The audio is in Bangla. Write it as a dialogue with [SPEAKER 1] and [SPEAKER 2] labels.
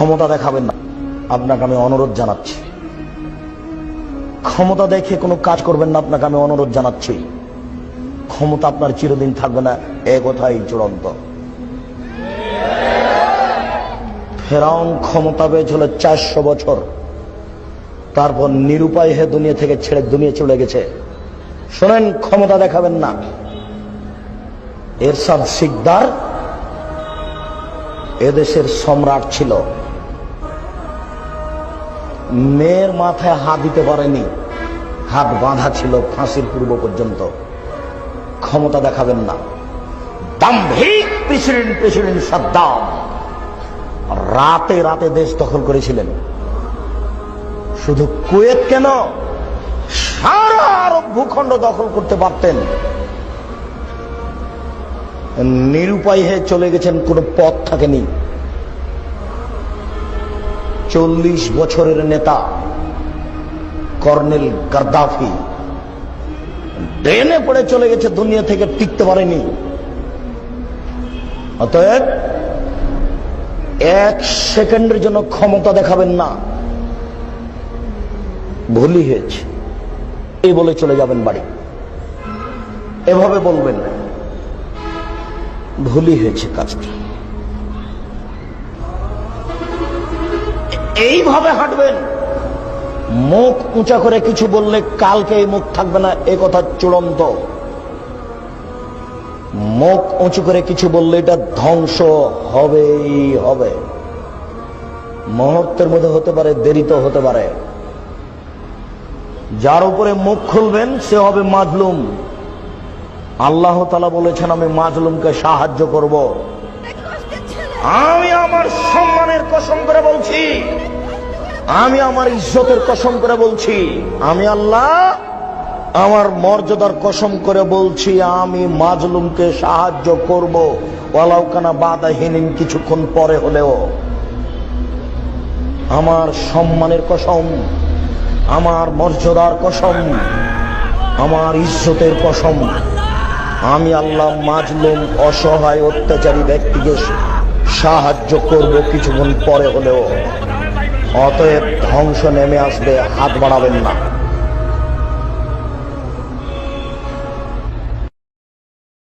[SPEAKER 1] ক্ষমতা দেখাবেন না। আপনাকে আমি অনুরোধ জানাচ্ছি। ক্ষমতা দেখে কোনো কাজ করবেন না, আপনাকে আমি অনুরোধ জানাচ্ছি। ক্ষমতা আপনার চিরদিন থাকবে না, এ কথাই চূড়ান্ত। ফেরাউন ক্ষমতা পেয়েছিল চারশো বছর। তারপর নিরুপায় হয়ে দুনিয়া থেকে ছেড়ে দুনিয়া চলে গেছে। শোনেন, ক্ষমতা দেখাবেন না। এরশাদ শিকদার এদেশের সম্রাট ছিল। মেয়ের মাথায় হাত দিতে পারেনি। হাত বাঁধা ছিল ফাঁসির পূর্ব পর্যন্ত। ক্ষমতা দেখাবেন না। দাম্ভিক প্রেসিডেন্ট প্রেসিডেন্ট সাদ্দাম। রাতে রাতে দেশ দখল করেছিলেন। শুধু কুয়েত কেন? সারা আরব ভূখণ্ড দখল করতে পারতেন। নিরুপায় হয়ে চলে গেছেন কোনো পথ থাকেনি। চল্লিশ বছরের নেতা, কর্নেল গাদ্দাফি। ড্রেনে পড়ে চলে গেছে, দুনিয়া থেকে টিকতে পারেনি। অতএব, এক সেকেন্ডের জন্য ক্ষমতা দেখাবেন না। ভুলই হয়েছে। এই বলে চলে যাবেন বাড়ি। এভাবে বলবেন না। ভুলই হয়েছে কাজটা। এইভাবে হাঁটবেন। মুখ উঁচা করে কিছু বললে কালকে এই মুখ থাকবে না এ কথা চূড়ান্ত। মুখ উঁচু করে কিছু বললে এটা ধ্বংস হবেই হবে। মুহূর্তের মধ্যে হতে পারে দেরিতে হতে পারে। যার উপরে মুখ খুলবেন সে হবে মাজলুম। আল্লাহ তালা বলেছেন আমি মাজলুমকে সাহায্য করব। আমি আমার বলছি আমি আমার ইজ্জতের কসম করে বলছি, আমি আল্লাহ আমার মর্যাদার কসম করে বলছি, আমি মাজলুমকে সাহায্য করব। ওয়ালাউকানা বাদাহীন কিছুক্ষণ পরে হলেও। আমার সম্মানের কসম, আমার মর্যাদার কসম, আমার ইজ্জতের কসম, আমি আল্লাহ মাজলুম, অসহায়, অত্যাচারী ব্যক্তিকে সাহায্য করব কিছুক্ষণ পরে হলেও। অতএব ধ্বংস নেমে আসবে হাত বাড়াবেন না।